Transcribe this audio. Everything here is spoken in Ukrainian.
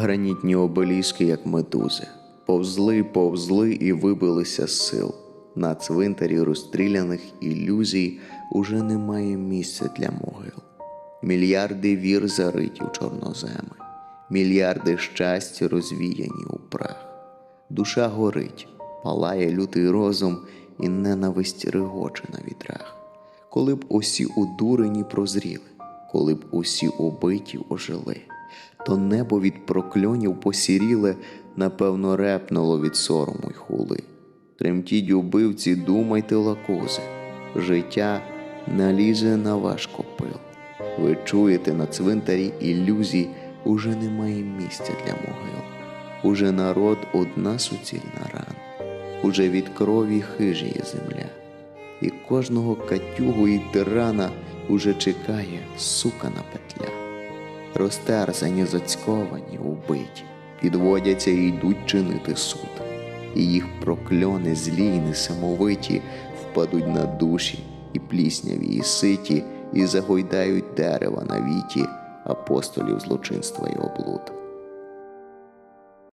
Гранітні обеліски, як медузи, повзли, повзли і вибилися з сил. На цвинтарі розстріляних ілюзій уже немає місця для могил. Мільярди вір зариті в чорноземи, мільярди щастя розвіяні у прах. Душа горить, палає лютий розум, і ненависть регоче на вітрах. Коли б усі удурені прозріли, коли б усі убиті ожили, то небо від прокльонів посіріле, напевно, репнуло від сорому й хули. Тремтіть убивці, думайте лакузи, життя налізе на ваш копил. Ви чуєте на цвинтарі ілюзій, уже немає місця для могил. Уже народ одна суцільна рана, уже від крові хижіє земля, і кожного катюгу і тирана уже чекає сукана петля. Розтерзані, зацьковані, убиті, підводяться і йдуть чинити суд, і їх прокльони злі й несамовиті впадуть на душі і плісняві, і ситі, і загойдають дерева на віті апостолів злочинства і облуд.